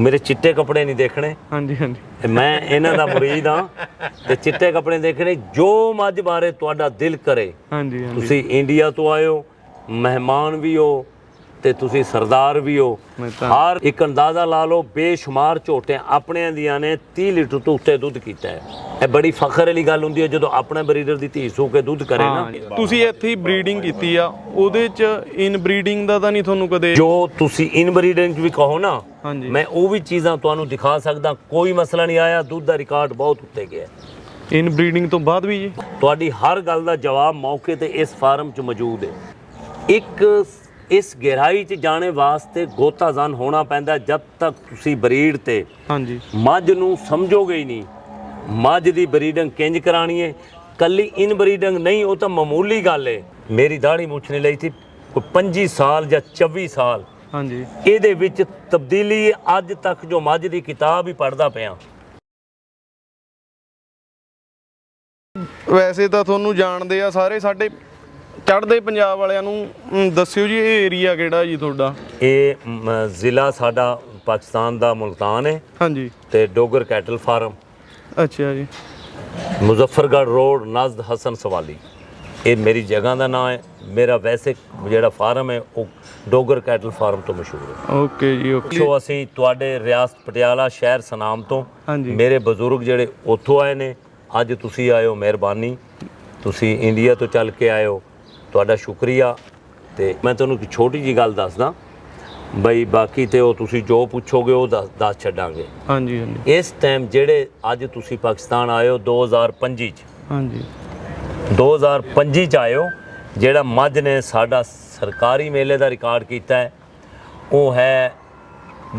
ਮੇਰੇ ਚਿੱਟੇ ਕੱਪੜੇ ਨਹੀਂ ਦੇਖਣੇ। ਹਾਂਜੀ ਹਾਂਜੀ। ਤੇ ਮੈਂ ਇਹਨਾਂ ਦਾ ਮੁਰੀਦ ਹਾਂ ਤੇ ਚਿੱਟੇ ਕੱਪੜੇ ਦੇਖਣੇ ਜੋ ਮੱਝ ਬਾਰੇ ਤੁਹਾਡਾ ਦਿਲ ਕਰੇ। ਹਾਂਜੀ ਹਾਂਜੀ। ਤੁਸੀਂ ਇੰਡੀਆ ਤੋਂ ਆਏ ਹੋ ਮਹਿਮਾਨ ਵੀ ਹੋ ਤੇ ਤੁਸੀਂ ਸਰਦਾਰ ਵੀ ਹੋ। ਹਰ ਇੱਕ ਅੰਦਾਜ਼ਾ ਲਾ ਲਓ ਬੇਸ਼ੁਮਾਰ ਝੋਟੇ ਆਪਣਿਆਂ ਦੀਆਂ ਨੇ 30 ਲੀਟਰ ਤੋਂ ਉੱਤੇ ਦੁੱਧ ਕੀਤਾ ਹੈ। ਇਹ ਬੜੀ ਫਖਰ ਵਾਲੀ ਗੱਲ ਹੁੰਦੀ ਹੈ ਜਦੋਂ ਆਪਣੇ ਬਰੀਡਰ ਦੀ ਧੀ ਸੂ ਕੇ ਦੁੱਧ ਕਰੇ ਨਾ। ਤੁਸੀਂ ਇੱਥੇ ਹੀ ਬਰੀਡਿੰਗ ਕੀਤੀ ਆ ਉਹਦੇ ਚ ਇਨ ਬਰੀਡਿੰਗ ਦਾ ਤਾਂ ਨਹੀਂ ਤੁਹਾਨੂੰ ਕਦੇ ਜੋ ਤੁਸੀਂ ਇਨਬਰੀਡਿੰਗ ਵੀ ਕਹੋ ਨਾ ਮੈਂ ਉਹ ਵੀ ਚੀਜ਼ਾਂ ਤੁਹਾਨੂੰ ਦਿਖਾ ਸਕਦਾ ਕੋਈ ਮਸਲਾ ਨਹੀਂ ਆਇਆ ਦੁੱਧ ਦਾ ਰਿਕਾਰਡ ਬਹੁਤ ਉੱਤੇ ਗਿਆ। ਇਨ ਬਰੀਡਿੰਗ ਤੋਂ ਬਾਅਦ ਵੀ ਜੀ। ਤੁਹਾਡੀ ਹਰ ਗੱਲ ਦਾ ਜਵਾਬ ਮੌਕੇ ਤੇ ਇਸ ਫਾਰਮ 'ਚ ਮੌਜੂਦ ਹੈ। ਇੱਕ ਇਸ ਗਹਿਰਾਈ 'ਚ ਜਾਣੇ ਵਾਸਤੇ ਗੋਤਾਜ਼ਨ ਹੋਣਾ ਪੈਂਦਾ ਜਦ ਤੱਕ ਤੁਸੀਂ ਬਰੀਡ ਤੇ ਹਾਂਜੀ। ਮੱਝ ਨੂੰ ਸਮਝੋਗੇ ਹੀ ਨਹੀਂ। ਮੱਝ ਦੀ ਬਰੀਡਿੰਗ ਕਿੰਜ ਕਰਾਣੀ ਹੈ? ਕੱਲੀ ਇਨ ਬਰੀਡਿੰਗ ਨਹੀਂ ਉਹ ਤਾਂ ਮਾਮੂਲੀ ਗੱਲ ਹੈ। ਮੇਰੀ ਦਾੜੀ ਮੁੱਛਣੇ ਲਈ ਸੀ ਕੋਈ 25 ਸਾਲ ਜਾਂ 24 ਸਾਲ। ਹਾਂਜੀ। ਇਹਦੇ ਵਿੱਚ ਤਬਦੀਲੀ। ਅੱਜ ਤੱਕ ਜੋ ਮੱਝ ਦੀ ਕਿਤਾਬ ਹੀ ਪੜਦਾ ਪਿਆ। ਵੈਸੇ ਤਾਂ ਤੁਹਾਨੂੰ ਜਾਣਦੇ ਆ ਸਾਰੇ ਸਾਡੇ ਚੜ੍ਹਦੇ ਪੰਜਾਬ ਵਾਲਿਆਂ ਨੂੰ ਦੱਸਿਓ ਜੀ ਇਹ ਏਰੀਆ ਕਿਹੜਾ ਜੀ ਤੁਹਾਡਾ? ਇਹ ਮ, ਜ਼ਿਲ੍ਹਾ ਸਾਡਾ ਪਾਕਿਸਤਾਨ ਦਾ ਮੁਲਤਾਨ ਹੈ। ਹਾਂਜੀ। ਤੇ ਡੋਗਰ ਕੈਟਲ ਫਾਰਮ। ਅੱਛਾ ਜੀ। ਮੁਜ਼ੱਫਰਗੜ੍ਹ ਰੋਡ ਨਜ਼ਦ ਹਸਨ ਸਵਾਲੀ। ਇਹ ਮੇਰੀ ਜਗ੍ਹਾ ਦਾ ਨਾਮ ਹੈ। ਮੇਰਾ ਵੈਸੇ ਜਿਹੜਾ ਫਾਰਮ ਹੈ ਉਹ ਡੋਗਰ ਕੈਟਲ ਫਾਰਮ ਤੋਂ ਮਸ਼ਹੂਰ ਹੈ। ਓਕੇ ਜੀ ਓਕੇ। ਸੋ ਅਸੀਂ ਤੁਹਾਡੇ ਰਿਆਸਤ ਪਟਿਆਲਾ ਸ਼ਹਿਰ ਸਨਾਮ ਤੋਂ ਹਾਂਜੀ। ਮੇਰੇ ਬਜ਼ੁਰਗ ਜਿਹੜੇ ਉੱਥੋਂ ਆਏ ਨੇ ਅੱਜ ਤੁਸੀਂ ਆਏ ਹੋ ਮਿਹਰਬਾਨੀ। ਤੁਸੀਂ ਇੰਡੀਆ ਤੋਂ ਚੱਲ ਕੇ ਆਏ ਹੋ। ਤੁਹਾਡਾ ਸ਼ੁਕਰੀਆ ਤੇ ਮੈਂ ਤੁਹਾਨੂੰ ਇੱਕ ਛੋਟੀ ਜੀ ਗੱਲ ਦੱਸਦਾ। ਬਈ ਬਾਕੀ ਤੇ ਉਹ ਤੁਸੀਂ ਜੋ ਪੁੱਛੋਗੇ ਉਹ ਦੱਸ ਦੱਸ ਛੱਡਾਂਗੇ। ਹਾਂਜੀ ਹਾਂਜੀ। ਇਸ ਟਾਈਮ ਜਿਹੜੇ ਅੱਜ ਤੁਸੀਂ ਪਾਕਿਸਤਾਨ ਆਏ ਹੋ 2025 ਚ ਹਾਂਜੀ। 2025 ਚ ਆਏ ਹੋ ਜਿਹੜਾ ਮੱਝ ਨੇ ਸਾਡਾ ਸਰਕਾਰੀ ਮੇਲੇ ਦਾ ਰਿਕਾਰਡ ਕੀਤਾ ਹੈ ਉਹ ਹੈ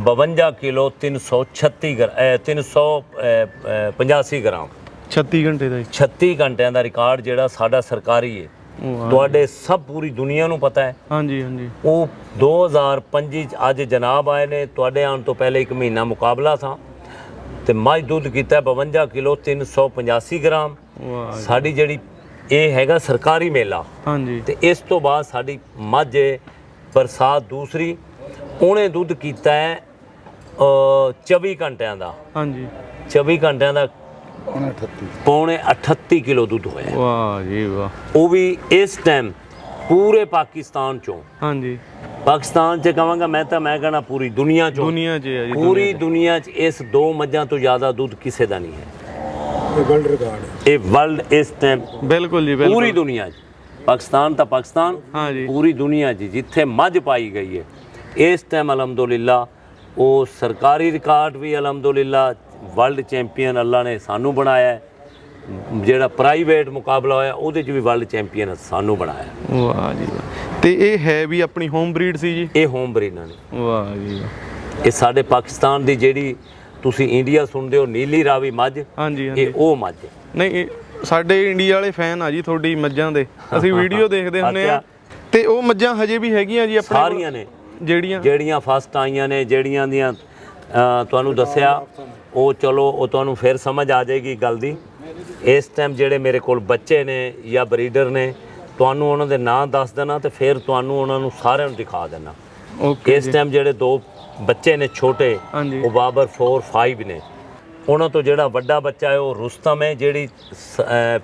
52 ਕਿਲੋ 336 ਗ੍ਰਾਮ 385 ਗ੍ਰਾਮ। 36 ਘੰਟੇ ਦਾ ਜੀ 36 ਘੰਟਿਆਂ ਦਾ ਰਿਕਾਰਡ ਜਿਹੜਾ ਸਾਡਾ ਸਰਕਾਰੀ ਹੈ। ਤੁਹਾਡੇ ਸਭ ਪੂਰੀ ਦੁਨੀਆ ਨੂੰ ਪਤਾ ਹੈ। ਹਾਂਜੀ ਹਾਂਜੀ। ਉਹ 2025 ਚ ਅੱਜ ਜਨਾਬ ਆਏ ਨੇ। ਤੁਹਾਡੇ ਆਉਣ ਤੋਂ ਪਹਿਲੇ ਇੱਕ ਮਹੀਨਾ ਮੁਕਾਬਲਾ ਥਾ। ਤੇ ਮੱਝ ਦੁੱਧ ਕੀਤਾ ਹੈ 52 ਕਿਲੋ 385 ਗ੍ਰਾਮ। ਸਾਡੀ ਜਿਹੜੀ ਇਹ ਹੈਗਾ ਸਰਕਾਰੀ ਮੇਲਾ। ਹਾਂਜੀ। ਤੇ ਇਸ ਤੋਂ ਬਾਅਦ ਸਾਡੀ ਮੱਝ ਬਰਸਾਤ ਦੂਸਰੀ। ਉਹਨੇ ਦੁੱਧ ਕੀਤਾ ਹੈ ਅ, 24 ਘੰਟਿਆਂ ਦਾ। ਹਾਂਜੀ। 24 ਘੰਟਿਆਂ ਦਾ ਪੌਣੇ 38 ਕਿਲੋ ਦੁੱਧ ਹੋਇਆ। ਵਾਹ ਜੀ ਵਾਹ। ਉਹ ਵੀ ਇਸ ਟਾਈਮ ਪੂਰੇ ਪਾਕਿਸਤਾਨ ਚੋਂ। ਹਾਂਜੀ। ਪਾਕਿਸਤਾਨ 'ਚ ਕਹਾਂਗਾ ਮੈਂ ਤਾਂ ਮੈਂ ਕਹਣਾ ਪੂਰੀ ਦੁਨੀਆ ਚੋਂ। ਦੁਨੀਆ 'ਚ ਹੈ ਜੀ ਪੂਰੀ ਦੁਨੀਆ 'ਚ। ਇਸ ਦੋ ਮੱਝਾਂ ਤੋਂ ਜ਼ਿਆਦਾ ਦੁੱਧ ਕਿਸੇ ਦਾ ਨਹੀਂ ਹੈ। ਇਹ ਵਰਲਡ ਰਿਕਾਰਡ ਇਹ ਵਰਲਡ ਇਸ ਟਾਈਮ ਬਿਲਕੁਲ ਜੀ ਪੂਰੀ ਦੁਨੀਆ 'ਚ। ਪਾਕਿਸਤਾਨ ਤਾਂ ਪਾਕਿਸਤਾਨ ਹਾਂ ਜੀ। ਪੂਰੀ ਦੁਨੀਆ 'ਚ ਜਿੱਥੇ ਮੱਝ ਪਾਈ ਗਈ ਹੈ। ਇਸ ਟਾਈਮ ਅਲਹਮਦੁਲਿਲਾ ਉਹ ਸਰਕਾਰੀ ਰਿਕਾਰਡ ਵੀ ਅਲਹਮਦੁਲਿਲਾ ਵਰਲਡ ਚੈਂਪੀਅਨ ਅੱਲਾ ਨੇ ਸਾਨੂੰ ਬਣਾਇਆ। ਜਿਹੜਾ ਪ੍ਰਾਈਵੇਟ ਮੁਕਾਬਲਾ ਹੋਇਆ ਉਹਦੇ 'ਚ ਵੀ ਵਰਲਡ ਚੈਂਪੀਅਨ ਸਾਨੂੰ ਬਣਾਇਆ। ਵਾਹ ਜੀ ਵਾਹ। ਤੇ ਇਹ ਹੈ ਵੀ ਆਪਣੀ ਹੋਮ ਬਰੀਡ ਸੀ ਜੀ? ਇਹ ਹੋਮ ਬਰੀਡਾਂ ਨੇ ਵਾਹ ਜੀ ਵਾਹ। ਇਹ ਸਾਡੇ ਪਾਕਿਸਤਾਨ ਦੀ ਜਿਹੜੀ ਤੁਸੀਂ ਇੰਡੀਆ ਸੁਣਦੇ ਹੋ ਨੀਲੀ ਰਾਵੀ ਮੱਝ ਹਾਂਜੀ ਇਹ ਉਹ ਮੱਝ। ਨਹੀਂ ਸਾਡੇ ਇੰਡੀਆ ਵਾਲੇ ਫੈਨ ਆ ਜੀ ਤੁਹਾਡੀ ਮੱਝਾਂ ਦੇ। ਅਸੀਂ ਵੀਡੀਓ ਦੇਖਦੇ ਹੁੰਨੇ ਆ ਤੇ ਉਹ ਮੱਝਾਂ ਹਜੇ ਵੀ ਹੈਗੀਆਂ ਜੀ ਆਪਣੇ? ਸਾਰੀਆਂ ਨੇ। ਜਿਹੜੀਆਂ? ਜਿਹੜੀਆਂ ਫਸਟ ਆਈਆਂ ਨੇ ਜਿਹੜੀਆਂ ਦੀਆਂ ਤੁਹਾਨੂੰ ਦੱਸਿਆ ਉਹ ਚਲੋ ਉਹ ਤੁਹਾਨੂੰ ਫਿਰ ਸਮਝ ਆ ਜਾਏਗੀ ਗੱਲ ਦੀ। ਇਸ ਟਾਈਮ ਜਿਹੜੇ ਮੇਰੇ ਕੋਲ ਬੱਚੇ ਨੇ ਜਾਂ ਬਰੀਡਰ ਨੇ ਤੁਹਾਨੂੰ ਉਹਨਾਂ ਦੇ ਨਾਂ ਦੱਸ ਦੇਣਾ ਤੇ ਫਿਰ ਤੁਹਾਨੂੰ ਉਹਨਾਂ ਨੂੰ ਸਾਰਿਆਂ ਨੂੰ ਦਿਖਾ ਦੇਣਾ। ਓਕੇ ਇਸ ਟਾਈਮ ਜਿਹੜੇ ਦੋ ਬੱਚੇ ਨੇ ਛੋਟੇ ਉਹ ਬਾਬਰ 4 5 ਨੇ। ਉਹਨਾਂ ਤੋਂ ਜਿਹੜਾ ਵੱਡਾ ਬੱਚਾ ਹੈ ਉਹ ਰੁਸਤਮ ਹੈ ਜਿਹੜੀ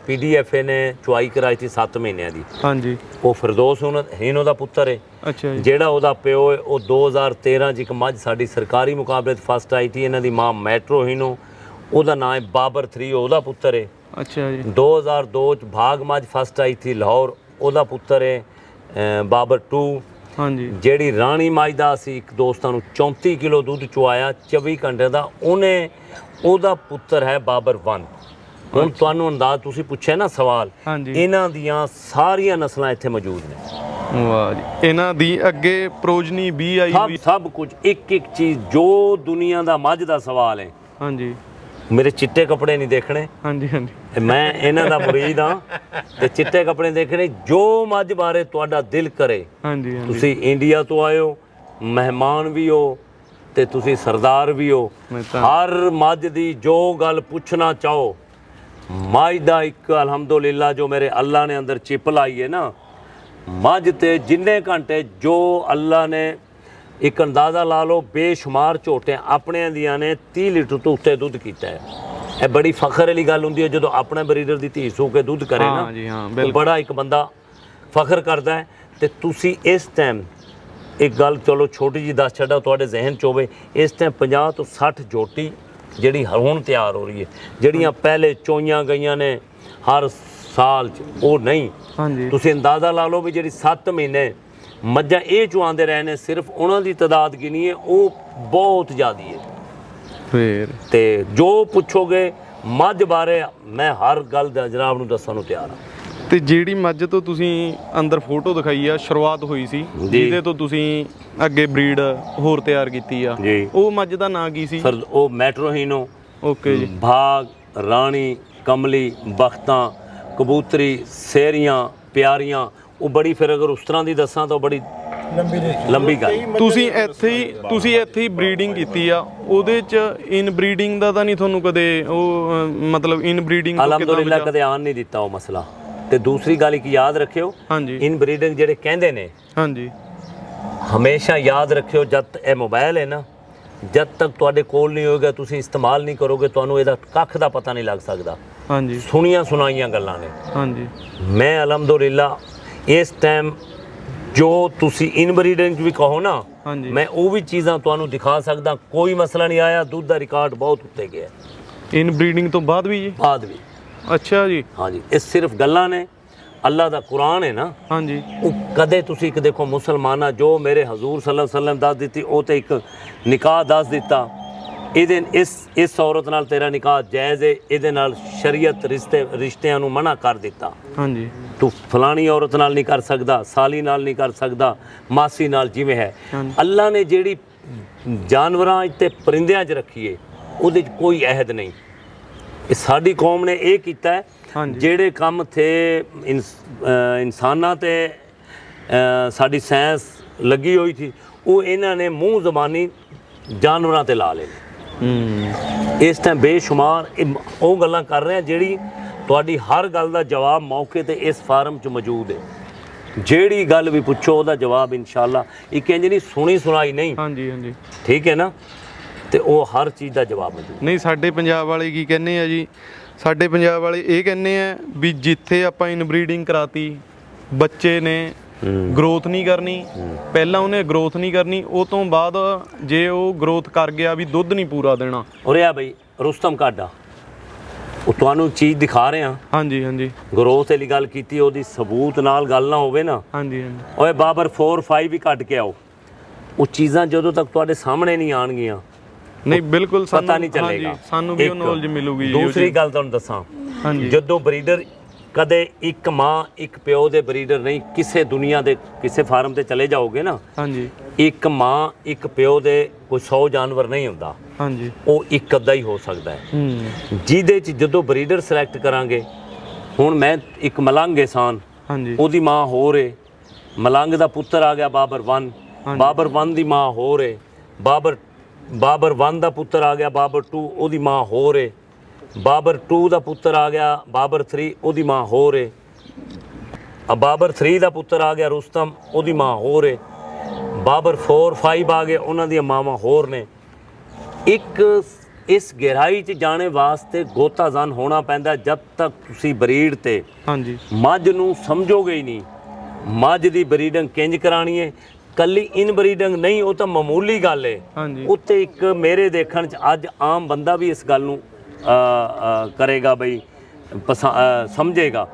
ਪੀਡੀਐਫ ਨੇ ਚੁਆਈ ਕਰਾਈ ਸੀ 7 ਮਹੀਨਿਆਂ ਦੀ। ਹਾਂਜੀ। ਉਹ ਫਿਰਦੌਸ ਉਹਨਾਂ ਹੀਨੋ ਦਾ ਪੁੱਤਰ ਹੈ। ਅੱਛਾ ਜੀ। ਜਿਹੜਾ ਉਹਦਾ ਪਿਓ ਹੈ ਉਹ 2013 ਚ ਇੱਕ ਮੱਝ ਸਾਡੀ ਸਰਕਾਰੀ ਮੁਕਾਬਲੇ 'ਚ ਫਸਟ ਆਈ ਸੀ ਇਹਨਾਂ ਦੀ ਮਾਂ ਮੈਟਰੋ ਹੀਨੋ ਉਹਦਾ ਨਾਮ ਹੈ ਬਾਬਰ 3 ਉਹਦਾ ਪੁੱਤਰ ਹੈ। ਅੱਛਾ ਜੀ। 2002 ਚ ਭਾਗ ਮੱਝ ਫਸਟ ਆਈ ਸੀ ਲਾਹੌਰ ਉਹਦਾ ਪੁੱਤਰ ਹੈ ਬਾਬਰ 2 ਹਾਂਜੀ। ਜਿਹੜੀ ਰਾਣੀ ਮੱਝ ਦਾ ਸੀ ਇੱਕ ਦੋਸਤਾਂ ਨੂੰ 34 ਕਿਲੋ ਦੁੱਧ ਚੁਆਇਆ 24 ਘੰਟੇ ਦਾ ਉਹਨੇ ਉਹਦਾ ਪੁੱਤਰ ਹੈ ਬਾਬਰ 1 ਹੁਣ ਤੁਹਾਨੂੰ ਅੰਦਾਜ਼ ਤੁਸੀਂ ਪੁੱਛਿਆ ਨਾ ਸਵਾਲ ਇਹਨਾਂ ਦੀਆਂ ਸਾਰੀਆਂ ਨਸਲਾਂ ਇੱਥੇ ਮੌਜੂਦ ਨੇ। ਵਾਹ ਜੀ। ਇਹਨਾਂ ਦੀ ਅੱਗੇ ਪ੍ਰੋਜਨੀ ਵੀ ਆਈ ਹੋਈ। ਸਭ ਕੁਝ ਇੱਕ ਇੱਕ ਚੀਜ਼ ਜੋ ਦੁਨੀਆ ਦਾ ਮੱਝ ਦਾ ਸਵਾਲ ਹੈ। ਹਾਂਜੀ। ਮੇਰੇ ਚਿੱਟੇ ਕੱਪੜੇ ਨਹੀਂ ਦੇਖਣੇ। ਹਾਂਜੀ ਹਾਂਜੀ। ਤੇ ਮੈਂ ਇਹਨਾਂ ਦਾ ਮੁਰੀਦ ਹਾਂ। ਤੇ ਚਿੱਟੇ ਕੱਪੜੇ ਦੇਖਣੇ ਜੋ ਮੱਝ ਬਾਰੇ ਤੁਹਾਡਾ ਦਿਲ ਕਰੇ। ਹਾਂਜੀ ਹਾਂਜੀ। ਤੁਸੀਂ ਇੰਡੀਆ ਤੋਂ ਆਏ ਹੋ ਮਹਿਮਾਨ ਵੀ ਹੋ ਤੇ ਤੁਸੀਂ ਸਰਦਾਰ ਵੀ ਹੋ। ਮੈਂ ਤਾਂ ਹਰ ਮੱਝ ਦੀ ਜੋ ਗੱਲ ਪੁੱਛਣਾ ਚਾਹੋ ਮੱਝ ਦਾ ਇੱਕ ਅਲਹਮਦੁਲਿਲਾ ਜੋ ਮੇਰੇ ਅੱਲਾ ਨੇ ਅੰਦਰ ਚਿਪ ਲਾਈ ਹੈ ਨਾ ਮੱਝ ਤੇ ਜਿੰਨੇ ਘੰਟੇ ਜੋ ਅੱਲਾ ਨੇ ਇੱਕ ਅੰਦਾਜ਼ਾ ਲਾ ਲਓ ਬੇਸ਼ੁਮਾਰ ਝੋਟੇ ਆਪਣਿਆਂ ਦੀਆਂ ਨੇ 30 ਲੀਟਰ ਤੋਂ ਉੱਤੇ ਦੁੱਧ ਕੀਤਾ ਹੈ। ਇਹ ਬੜੀ ਫਖਰ ਵਾਲੀ ਗੱਲ ਹੁੰਦੀ ਹੈ ਜਦੋਂ ਆਪਣੇ ਬਰੀਡਰ ਦੀ ਧੀ ਸੂ ਕੇ ਦੁੱਧ ਕਰੇ ਨਾ ਹਾਂ ਜੀ ਹਾਂ ਉਹ ਬਿਲਕੁਲ। ਬੜਾ ਇੱਕ ਬੰਦਾ ਫਖਰ ਕਰਦਾ ਹੈ। ਤੇ ਤੁਸੀਂ ਇਸ ਟਾਈਮ ਇੱਕ ਗੱਲ ਚਲੋ ਛੋਟੀ ਜੀ ਦੱਸ ਛੱਡਾ ਤੁਹਾਡੇ ਜ਼ਿਹਨ ਚ ਹੋਵੇ ਇਸ ਟਾਈਮ 50 ਤੋਂ 60 ਜੋਟੀ ਜਿਹੜੀ ਹੁਣ ਤਿਆਰ ਹੋ ਰਹੀ ਹੈ ਜਿਹੜੀਆਂ ਪਹਿਲੇ ਚੋਈਆਂ ਗਈਆਂ ਨੇ ਹਰ ਸਾਲ ਚ ਉਹ ਨਹੀਂ। ਹਾਂਜੀ। ਤੁਸੀਂ ਅੰਦਾਜ਼ਾ ਲਾ ਲਓ ਵੀ ਜਿਹੜੀ 7 ਮਹੀਨੇ ਮੱਝਾਂ ਇਹ ਚੁਆਉਂਦੇ ਰਹੇ ਨੇ ਸਿਰਫ ਉਹਨਾਂ ਦੀ ਤਾਦਾਦ ਹੈ ਉਹ ਬਹੁਤ ਜ਼ਿਆਦੀ ਹੈ। ਫੇਰ? ਤੇ ਜੋ ਪੁੱਛੋਗੇ ਮੱਝ ਬਾਰੇ ਮੈਂ ਹਰ ਗੱਲ ਦਾ ਜਨਾਬ ਨੂੰ ਦੱਸਣ ਨੂੰ ਤਿਆਰ ਹਾਂ। ਤੇ ਜਿਹੜੀ ਮੱਝ ਤੋਂ ਤੁਸੀਂ ਅੰਦਰ ਫੋਟੋ ਦਿਖਾਈ ਆ ਸ਼ੁਰੂਆਤ ਹੋਈ ਸੀ। ਜਿਹਦੇ ਤੋਂ ਤੁਸੀਂ ਅੱਗੇ ਬਰੀਡ ਹੋਰ ਤਿਆਰ ਕੀਤੀ ਆ ਉਹ ਮੱਝ ਦਾ ਨਾਂ ਕੀ ਸੀ? ਸਰ ਉਹ ਮੈਟਰੋਹੀਨੋ ਓਕੇ ਜੀ। ਭਾਗ ਰਾਣੀ ਕਮਲੀ ਬਖਤਾਂ ਕਬੂਤਰੀ ਸੇਰੀਆਂ ਪਿਆਰੀਆਂ ਉਹ ਬੜੀ ਫਿਰ ਅਗਰ ਉਸ ਤਰ੍ਹਾਂ ਦੀ ਦੱਸਾਂ ਤਾਂ ਬੜੀ ਲੰਬੀ ਗੱਲ। ਤੁਸੀਂ ਇੱਥੇ ਹੀ ਤੁਸੀਂ ਇੱਥੇ ਹੀ ਬਰੀਡਿੰਗ ਕੀਤੀ ਆ ਉਹਦੇ ਚ ਇਨ ਬਰੀਡਿੰਗ ਦਾ ਤਾਂ ਨਹੀਂ ਤੁਹਾਨੂੰ ਕਦੇ ਉਹ ਅਹ, ਮਤਲਬ ਇਨ ਬਰੀਡਿੰਗ ਅਲਹਮਦੁਲਿਲਾ ਕਦੇ ਆਨ ਨਹੀਂ ਦਿੱਤਾ ਉਹ ਮਸਲਾ। ਤੇ ਦੂਸਰੀ ਗੱਲ ਇੱਕ ਯਾਦ ਰੱਖਿਓ ਹਾਂਜੀ। ਇਨ ਬਰੀਡਿੰਗ ਜਿਹੜੇ ਕਹਿੰਦੇ ਨੇ ਹਾਂਜੀ। ਹਮੇਸ਼ਾ ਯਾਦ ਰੱਖਿਓ ਜਦ ਇਹ ਮੋਬਾਈਲ ਹੈ ਨਾ ਜਦ ਤੱਕ ਤੁਹਾਡੇ ਕੋਲ ਨਹੀਂ ਹੋਏਗਾ ਤੁਸੀਂ ਇਸਤੇਮਾਲ ਨਹੀਂ ਕਰੋਗੇ ਤੁਹਾਨੂੰ ਇਹਦਾ ਕੱਖ ਦਾ ਪਤਾ ਨਹੀਂ ਲੱਗ ਸਕਦਾ। ਹਾਂਜੀ। ਸੁਣੀਆਂ ਸੁਣਾਈਆਂ ਗੱਲਾਂ ਨੇ। ਹਾਂਜੀ। ਮੈਂ ਅਲਹਮਦੁਲਿਲਾ ਇਸ ਟਾਈਮ ਜੋ ਤੁਸੀਂ ਇਨ ਬਰੀਡਿੰਗ ਵੀ ਕਹੋ ਨਾ ਹਾਂਜੀ। ਮੈਂ ਉਹ ਵੀ ਚੀਜ਼ਾਂ ਤੁਹਾਨੂੰ ਦਿਖਾ ਸਕਦਾ ਕੋਈ ਮਸਲਾ ਨਹੀਂ ਆਇਆ ਦੁੱਧ ਦਾ ਰਿਕਾਰਡ ਬਹੁਤ ਉੱਤੇ ਗਿਆ। ਇਨ ਬਰੀਡਿੰਗ ਤੋਂ ਬਾਅਦ ਵੀ ਜੀ? ਬਾਅਦ ਵੀ। ਅੱਛਾ ਜੀ। ਹਾਂਜੀ ਇਹ ਸਿਰਫ ਗੱਲਾਂ ਨੇ ਅੱਲਾ ਦਾ ਕੁਰਾਨ ਹੈ ਨਾ। ਹਾਂਜੀ। ਉਹ ਕਦੇ ਤੁਸੀਂ ਇੱਕ ਦੇਖੋ ਮੁਸਲਮਾਨਾ ਜੋ ਮੇਰੇ ਹਜ਼ੂਰ ਸੱਲੱਲਾਹੁ ਅਲੈਹਿ ਵਸੱਲਮ ਦੱਸ ਦਿੱਤੀ ਉਹ ਤੇ ਇੱਕ ਨਿਕਾਹ ਦੱਸ ਦਿੱਤਾ। ਇਹਦੇ ਇਸ ਇਸ ਔਰਤ ਨਾਲ ਤੇਰਾ ਨਿਕਾਹ ਜਾਇਜ਼ ਹੈ ਇਹਦੇ ਨਾਲ ਸ਼ਰੀਅਤ ਰਿਸ਼ਤੇ ਰਿਸ਼ਤਿਆਂ ਨੂੰ ਮਨਾ ਕਰ ਦਿੱਤਾ। ਹਾਂਜੀ। ਤੂੰ ਫਲਾਣੀ ਔਰਤ ਨਾਲ ਨਹੀਂ ਕਰ ਸਕਦਾ ਸਾਲੀ ਨਾਲ ਨਹੀਂ ਕਰ ਸਕਦਾ ਮਾਸੀ ਨਾਲ ਜਿਵੇਂ ਹੈ। ਅੱਲਾ ਨੇ ਜਿਹੜੀ ਜਾਨਵਰਾਂ ਤੇ ਪਰਿੰਦਿਆਂ 'ਚ ਰੱਖੀ ਏ ਉਹਦੇ 'ਚ ਕੋਈ ਅਹਿਦ ਨਹੀਂ ਇਹ ਸਾਡੀ ਕੌਮ ਨੇ ਇਹ ਕੀਤਾ ਹੈ। ਜਿਹੜੇ ਕੰਮ ਥੇ ਇਨਸਾਨਾਂ ਤੇ ਸਾਡੀ ਸਾਇੰਸ ਲੱਗੀ ਹੋਈ ਸੀ ਉਹ ਇਹਨਾਂ ਨੇ ਮੂੰਹ ਜ਼ਬਾਨੀ ਜਾਨਵਰਾਂ ਤੇ ਲਾ ਲਏ ਇਸ ਟਾਈਮ ਬੇਸ਼ੁਮਾਰ ਉਹ ਗੱਲਾਂ ਕਰ ਰਹੇ ਆ ਜਿਹੜੀ ਤੁਹਾਡੀ ਹਰ ਗੱਲ ਦਾ ਜਵਾਬ ਮੌਕੇ ਤੇ ਇਸ ਫਾਰਮ 'ਚ ਮੌਜੂਦ ਹੈ। ਜਿਹੜੀ ਗੱਲ ਵੀ ਪੁੱਛੋ ਉਹਦਾ ਜਵਾਬ ਇਨਸ਼ਾਅੱਲਾ ਇੱਕ ਇੰਜ ਨਹੀਂ ਸੁਣੀ ਸੁਣਾਈ ਨਹੀਂ। ਹਾਂਜੀ ਹਾਂਜੀ। ਠੀਕ ਹੈ ਨਾ? ਤੇ ਉਹ ਹਰ ਚੀਜ਼ ਦਾ ਜਵਾਬ ਮੌਜੂਦ ਨਹੀਂ ਸਾਡੇ ਪੰਜਾਬ ਵਾਲੇ ਕੀ ਕਹਿੰਦੇ ਆ ਜੀ? ਸਾਡੇ ਪੰਜਾਬ ਵਾਲੇ ਇਹ ਕਹਿੰਦੇ ਆ ਵੀ ਜਿੱਥੇ ਆਪਾਂ ਇਨਬਰੀਡਿੰਗ ਕਰਾਤੀ ਬੱਚੇ ਨੇ। ਗਰੋਥ ਨਹੀਂ ਕਰਨੀ ਪਹਿਲਾਂ ਉਹਨੇ ਗਰੋਥ ਨਹੀਂ ਕਰਨੀ ਉਹ ਤੋਂ ਬਾਅਦ ਜੇ ਉਹ ਗਰੋਥ ਕਰ ਗਿਆ ਵੀ ਦੁੱਧ ਨਹੀਂ ਪੂਰਾ ਦੇਣਾ। ਉਰੇ ਆ ਬਈ ਰੁਸਤਮ ਕਾਡਾ। ਉਹ ਤੁਹਾਨੂੰ ਚੀਜ਼ ਦਿਖਾ ਰਹੇ ਆ ਹਾਂਜੀ ਹਾਂਜੀ। ਗਰੋਥ ਵਾਲੀ ਗੱਲ ਕੀਤੀ ਉਹਦੀ ਸਬੂਤ ਨਾਲ ਗੱਲ ਨਾ ਹੋਵੇ ਨਾ। ਹਾਂਜੀ ਹਾਂਜੀ। ਓਏ ਬਾਬਰ 4 5 ਵੀ ਕੱਢ ਕੇ ਆਓ। ਉਹ ਚੀਜ਼ਾਂ ਜਦੋਂ ਤੱਕ ਤੁਹਾਡੇ ਸਾਹਮਣੇ ਨਹੀਂ ਆਣਗੀਆਂ ਨਹੀਂ ਬਿਲਕੁਲ ਸਾਨੂੰ ਪਤਾ ਨਹੀਂ ਚੱਲੇਗਾ। ਸਾਨੂੰ ਵੀ ਉਹ। ਨੌਲੇਜ ਮਿਲੂਗੀ ਜੀ ਦੂਸਰੀ। ਗੱਲ ਤੁਹਾਨੂੰ ਦੱਸਾਂ। ਹਾਂਜੀ। ਜਦੋਂ ਬਰੀਡਰ ਕਦੇ ਇੱਕ ਮਾਂ ਇੱਕ ਪਿਓ ਦੇ ਬਰੀਡਰ ਨਹੀਂ ਕਿਸੇ ਦੁਨੀਆ ਦੇ ਕਿਸੇ ਫਾਰਮ ਤੇ ਚਲੇ ਜਾਓਗੇ ਨਾ ਹਾਂਜੀ। ਇੱਕ ਮਾਂ ਇੱਕ ਪਿਓ ਦੇ ਕੋਈ 100 ਜਾਨਵਰ ਨਹੀਂ ਹੁੰਦਾ। ਹਾਂਜੀ। ਉਹ ਇੱਕ ਅੱਧਾ ਹੀ ਹੋ ਸਕਦਾ ਹੈ। ਹੂੰ। ਜਿਹਦੇ ਚ ਜਦੋਂ ਬਰੀਡਰ ਸਿਲੈਕਟ ਕਰਾਂਗੇ ਹੁਣ ਮੈਂ ਇੱਕ ਮਲੰਗ ਇਨਸਾਨ ਹਾਂਜੀ। ਉਹਦੀ ਮਾਂ ਹੋਰ ਏ। ਮਲੰਗ ਦਾ ਪੁੱਤਰ ਆ ਗਿਆ ਬਾਬਰ 1 ਹਾਂਜੀ। ਬਾਬਰ 1 ਦੀ ਮਾਂ ਹੋਰ ਏ। ਬਾਬਰ ਬਾਬਰ 1 ਦਾ ਪੁੱਤਰ ਆ ਗਿਆ ਬਾਬਰ 2 ਉਹਦੀ ਮਾਂ ਹੋਰ ਏ। ਬਾਬਰ 2 ਦਾ ਪੁੱਤਰ ਆ ਗਿਆ ਬਾਬਰ 3 ਉਹਦੀ ਮਾਂ ਹੋਰ ਏ। ਆ ਬਾਬਰ 3 ਦਾ ਪੁੱਤਰ ਆ ਗਿਆ ਰੁਸਤਮ ਉਹਦੀ ਮਾਂ ਹੋਰ ਏ। ਬਾਬਰ 4 5 ਆ ਗਏ ਉਹਨਾਂ ਦੀਆਂ ਮਾਵਾਂ ਹੋਰ ਨੇ। ਇੱਕ ਇਸ ਗਹਿਰਾਈ 'ਚ ਜਾਣੇ ਵਾਸਤੇ ਗੋਤਾਜ਼ਾਨ ਹੋਣਾ ਪੈਂਦਾ ਜਦ ਤੱਕ ਤੁਸੀਂ ਬਰੀਡ ਤੇ ਹਾਂਜੀ। ਮੱਝ ਨੂੰ ਸਮਝੋਗੇ ਹੀ ਨਹੀਂ। ਮੱਝ ਦੀ ਬਰੀਡਿੰਗ ਕਿੰਜ ਕਰਾਣੀ ਹੈ? ਕੱਲੀ ਇਨ ਬਰੀਡਿੰਗ ਨਹੀਂ ਉਹ ਤਾਂ ਮਾਮੂਲੀ ਗੱਲ ਹੈ ਹਾਂਜੀ। ਉੱਤੇ ਇੱਕ ਮੇਰੇ ਦੇਖਣ ਚ ਅੱਜ ਆਮ ਬੰਦਾ ਵੀ ਇਸ ਗੱਲ ਨੂੰ ਕਰੇਗਾ ਬਈ ਸਮਝੇਗਾ।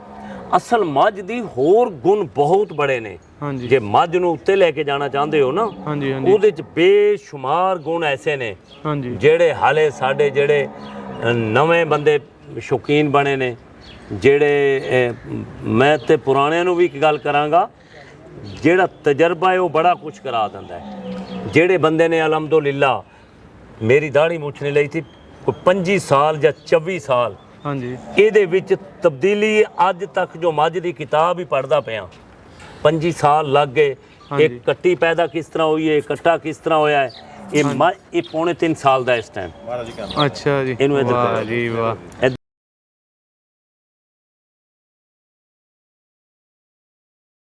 ਅਸਲ ਮੱਝ ਦੀ ਹੋਰ ਗੁਣ ਬਹੁਤ ਬੜੇ ਨੇ। ਹਾਂਜੀ। ਜੇ ਮੱਝ ਨੂੰ ਉੱਤੇ ਲੈ ਕੇ ਜਾਣਾ ਚਾਹੁੰਦੇ ਹੋ ਨਾ ਹਾਂਜੀ ਹਾਂਜੀ। ਉਹਦੇ ਚ ਬੇਸ਼ੁਮਾਰ ਗੁਣ ਐਸੇ ਨੇ ਹਾਂਜੀ। ਜਿਹੜੇ ਹਾਲੇ ਸਾਡੇ ਜਿਹੜੇ ਨਵੇਂ ਬੰਦੇ ਸ਼ੌਕੀਨ ਬਣੇ ਨੇ ਜਿਹੜੇ ਮੈਂ ਤੇ ਪੁਰਾਣਿਆਂ ਨੂੰ ਵੀ ਇੱਕ ਗੱਲ ਕਰਾਂਗਾ ਜਿਹੜਾ ਤਜਰਬਾ ਹੈ ਉਹ ਬੜਾ ਕੁਝ ਕਰਾ ਦਿੰਦਾ ਹੈ। ਜਿਹੜੇ ਬੰਦੇ ਨੇ ਅਲਹਮਦੁਲਿਲਾ ਮੇਰੀ ਦਾੜੀ ਮੁੱਛ ਨਹੀਂ ਲਈ ਸੀ ਕੋਈ 25 ਸਾਲ ਜਾਂ 24 ਸਾਲ ਹਾਂਜੀ। ਇਹਦੇ ਵਿੱਚ ਤਬਦੀਲੀ ਅੱਜ ਤੱਕ ਜੋ ਮੱਝ ਦੀ ਕਿਤਾਬ ਹੀ ਪੜਦਾ ਪਿਆ। 25 ਸਾਲ ਲੱਗ ਗਏ। ਇੱਕ ਕੱਟੀ ਪੈਦਾ ਕਿਸ ਤਰ੍ਹਾਂ ਹੋਈ ਹੈ? ਕੱਟਾ ਕਿਸ ਤਰ੍ਹਾਂ ਹੋਇਆ ਹੈ? ਇਹ ਮੱਝ ਇਹ ਪੌਣੇ 3 ਸਾਲ ਦਾ ਇਸ ਟਾਈਮ ਅੱਛਾ ਜੀ। ਇਹਨੂੰ ਇੱਧਰ ਵਾਹ ਕਰੋ। ਜੀ ਵਾਹ।